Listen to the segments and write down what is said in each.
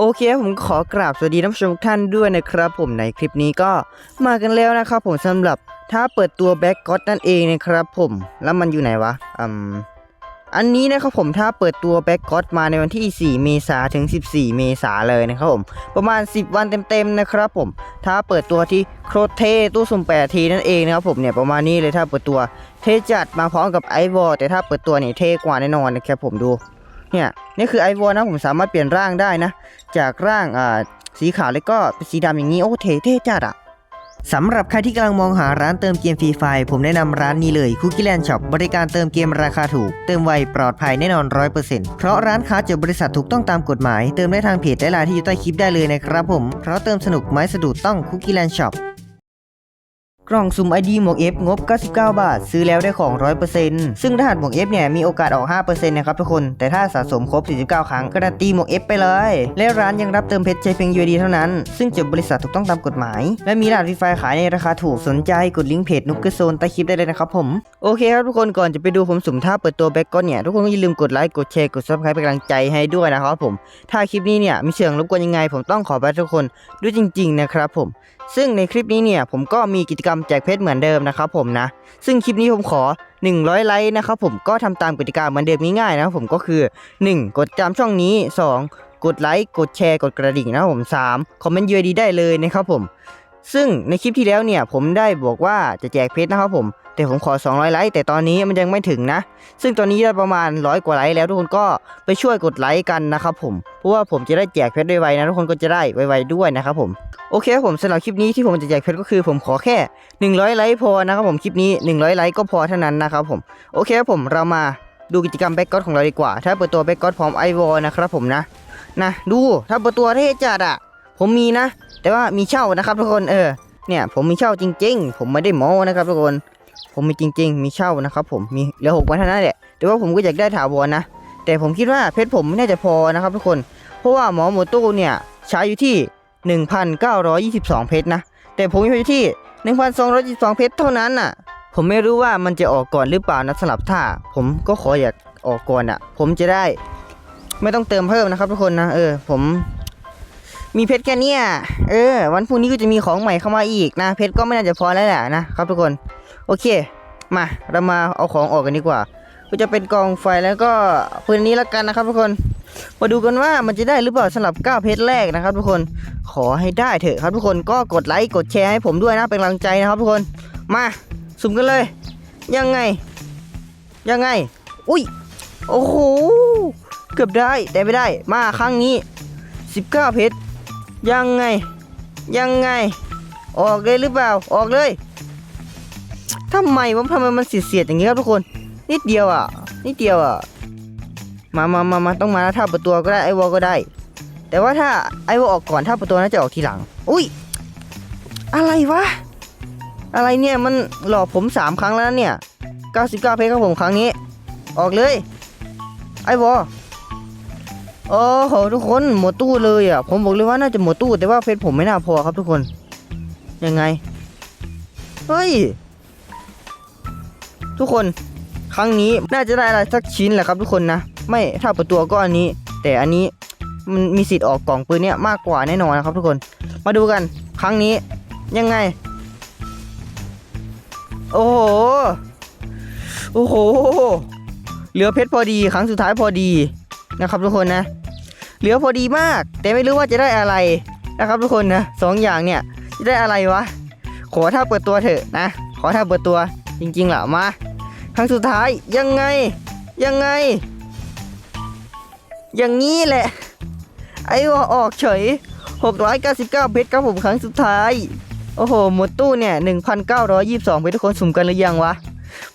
โอเคผมขอกราบสวัสดีท่านผู้ชมทุกท่านด้วยนะครับ ผมในคลิปนี้ก็มากันแล้วนะครับผมสำหรับถ้าเปิดตัวแบ็กก็อตนั่นเองนะครับผมแล้วมันอยู่ไหนวะอืมอันนี้นะครับผมถ้าเปิดตัวแบ็กก็อตมาในวันที่ 4 เมษาถึง 14 เมษาเลยนะครับผมประมาณ 10 วันเต็มๆนะครับผมถ้าเปิดตัวที่โครเทตู้สุ่ม8ทีนั่นเองนะครับผมเนี่ยประมาณนี้เลยถ้าเปิดตัวเทจัดมาพร้อมกับไอวอลแต่ถ้าเปิดตัวเนี่ยเทกว่าแน่นอนนะครับผมดู เนี่ยนี่คือไอวอนะผมสามารถเปลี่ยนร่างได้นะ จากร่างอ่าสีขาวแล้วก็เป็นสีดำอย่างนี้โอ้เท่เท่จัดอะสำหรับใครที่กำลังมองหาร้านเติมเกมฟรีไฟผมแนะนำร้านนี้เลยคุกกี้แลนด์ช็อปบริการเติมเกมราคาถูก เติมไวปลอดภัยแน่นอน 100%เพราะร้านค้าจดบริษัทถูกต้องตามกฎหมาย เติมได้ทางเพจและไลน์ที่อยู่ใต้คลิปได้เลยนะครับผม เพราะเติมสนุกไม้สะดุดต้องคุกกี้แลนด์ช็อป กล่องสุ่ม ID หมวก F งบ 99 บาท ซื้อแล้วได้ของ 100%ซึ่งรหัสหมวก F เนี่ยมีโอกาสออก 5%นะครับทุกคน แต่ถ้าสะสมครบ 49 ครั้งการันตีหมวก F ไปเลย และร้านยังรับเติมเพชรใช้เพียง UID เท่านั้น ซึ่งจดบริษัทถูกต้องตามกฎหมาย และมีรหัสฟรีไฟขายในราคาถูกสนใจกดลิงก์เพจนุกเกอร์โซนใต้คลิปได้เลยนะครับผมโอเคครับทุกคนก่อนจะไปดูผมสุ่มท่าเปิดตัวแบ็กก้อนเนี่ยทุกคนก็อย่าลืมกดไลค์กดแชร์กด subscribe เป็นกำลังใจให้ด้วยนะครับผมถ้าคลิปนี้เนี่ยมีเสียงรบกวนยังไง ผมต้องขอไปทุกคนด้วยจริง ๆ นะครับผม ซึ่งในคลิปนี้เนี่ยผมก็มีกิจกรรมแจกเพชรเหมือนเดิมนะครับผมนะ ซึ่งคลิปนี้ผมขอ 100 ไลค์นะครับผมก็ทำตามกติกาเหมือนเดิมง่ายๆนะครับผมก็คือ 1. กดตามช่องนี้ 2. กดไลค์กดแชร์กดกระดิ่งนะครับผม 3. คอมเมนต์ยูดีได้เลยนะครับผม ซึ่งในคลิปที่แล้วเนี่ยผมได้บอกว่าจะแจกเพชรนะครับผม แต่ผมขอ 200 ไลค์แต่ตอนนี้มันยังไม่ถึงนะ ซึ่งตอนนี้ได้ประมาณร้อยกว่าไลค์แล้วทุกคนก็ไปช่วยกดไลค์กันนะครับผม เพราะว่าผมจะได้แจกเพชรไวๆนะทุกคนก็จะได้ไวๆด้วยนะครับผม โอเคครับผมสำหรับคลิปนี้ที่ผมจะแจกเพชรก็คือผมขอแค่ 100 ไลค์พอนะครับผมคลิปนี้ 100 ไลค์ก็พอเท่านั้นนะครับผม โอเคครับผมเรามาดูกิจกรรมแบ็กกอดของเราดีกว่า ถ้าเปิดตัวแบ็กกอดพร้อมไอวอลนะครับผมนะ นะดูถ้าเปิดตัวเท่จัดอะ ผมมีนะ แต่ว่ามีเช่านะครับทุกคนเออเนี่ยผมมีเช่าจริง ๆ ผมไม่ได้โม้นะครับทุกคน ผมมีจริง ๆ มีเช่านะครับ ผมมีเหลือหกวันเท่านั้นแหละแต่ว่าผมก็อยากได้ถาวรนะ แต่ผมคิดว่าเพชรผมไม่น่าจะพอนะครับ ทุกคน เพราะว่าหมอหมดตู้เนี่ยใช้อยู่ที่ 1,922 เพชรนะ แต่ผมอยู่ที่ 1,222 เพชรเท่านั้นน่ะ ผมไม่รู้ว่ามันจะออกก่อนหรือเปล่านะสำหรับท่า ผมก็ขออยากออกก่อนอะ ผมจะได้ ไม่ต้องเติมเพิ่มนะครับทุกคนนะเออ ผม มีเพชรแค่เนี้ยเออ วันพรุ่งนี้ก็จะมีของใหม่เข้ามาอีกนะ เพชรก็ไม่น่าจะพอแล้วแหละนะครับทุกคน โอเค มา เรามาเอาของออกกันดีกว่า ก็จะเป็นกองไฟแล้วก็ปืนนี้แล้วกันนะครับทุกคน มาดูกันว่ามันจะได้หรือเปล่าสำหรับ 9 เพชรแรกนะครับ ทุกคน ขอให้ได้เถอะครับทุกคน ก็กดไลค์ กดแชร์ให้ผมด้วยนะ เป็นกำลังใจนะครับทุกคน มา สุ่มกันเลย ยังไง ยังไง อุ้ย โอ้โห เกือบได้ แต่ไม่ได้ มาครั้งนี้ 19 เพชร ยังไง ยังไง ออกเลยหรือเปล่า ออกเลยทำไมวะทำไมมันเสียดๆอย่างนี้ครับทุกคน นิดเดียวอะ นิดเดียวอะ มามามามาต้องมาแล้วถ้าประตูก็ได้ไอวอลก็ได้ แต่ว่าถ้าไอวอลออกก่อนถ้าประตูน่าจะออกทีหลัง อุ้ย อะไรวะ อะไรเนี่ยมันหลอกผมสามครั้งแล้วเนี่ย 99 เพชรครับผมครั้งนี้ ออกเลย ไอวอล โอ้โหทุกคนหมดตู้เลยอะผมบอกเลยว่าน่าจะหมดตู้แต่ว่าเพชรผมไม่น่าพอครับทุกคน ยังไง เฮ้ย ทุกคน ครั้งนี้น่าจะได้อะไรสักชิ้นแหละครับทุกคนนะ ไม่ถ้าประตูก็อันนี้ แต่อันนี้มันมีสิทธิ์ออกกล่องปืนเนี่ยมากกว่าแน่นอนนะครับทุกคน มาดูกันครั้งนี้ยังไง โอ้โห โอ้โห เหลือเพชรพอดี ครั้งสุดท้ายพอดีนะครับทุกคนนะ เหลือพอดีมาก แต่ไม่รู้ว่าจะได้อะไรนะครับทุกคนนะสองอย่างเนี่ยจะได้อะไรวะ ขอถ้าเปิดตัวเถอะนะ ขอถ้าเปิดตัวจริงๆแหละมาครั้งสุดท้ายยังไงยังไง อย่างนี้แหละ ไอ้ว่าออกเฉย 699 เพชรครับผมครั้งสุดท้าย โอ้โห หมดตู้เนี่ย 1,922 เพชรทุกคนสุ่มกันหรือยังวะ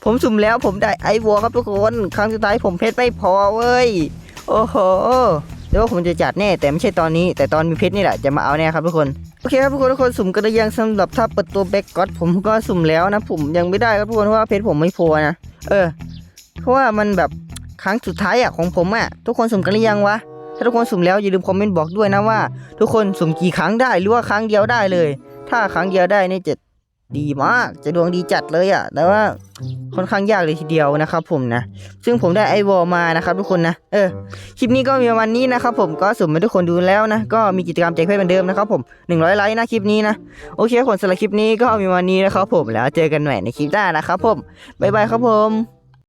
ผมสุ่มแล้วผมได้ไอวอครับทุกคน ครั้งสุดท้ายผมเพชรไม่พอเว้ย โอ้โห เดี๋ยวว่าผมจะจัดแน่แต่ไม่ใช่ตอนนี้ แต่ตอนมีเพชรนี่แหละจะมาเอาแน่ครับทุกคนโอเคครับทุกคนทุกคนสุ่มกันหรือยังสำหรับถ้าเปิดตัวแบ็กก็อดผมก็สุ่มแล้วนะผมยังไม่ได้ครับทุกคนเพราะว่าเพชรผมไม่พอนะเออ เพราะว่ามันแบบครั้งสุดท้ายอะของผมอะทุกคนสุ่มกันหรือยังวะถ้าทุกคนสุ่มแล้วอย่าลืมคอมเมนต์บอกด้วยนะว่า ทุกคนสุ่มกี่ครั้งได้หรือว่าครั้งเดียวได้เลย ถ้าครั้งเดียวได้นี่จะดีมากจะดวงดีจัดเลยอะแต่ว่า ค่อนข้างยากเลยทีเดียวนะครับผมนะ ซึ่งผมได้ไอวอลมานะครับทุกคนนะ เออ คลิปนี้ก็มีประมาณนี้นะครับผมก็สุ่มให้ทุกคนดูแล้วนะ ก็มีกิจกรรมแจกเพชรเหมือนเดิมนะครับผม 100ไลค์นะคลิปนี้นะ โอเคคนสำหรับคลิปนี้ก็มีวันนี้นะครับผม แล้วเจอกันใหม่ในคลิปหน้านะครับผม บ๊ายบายครับผม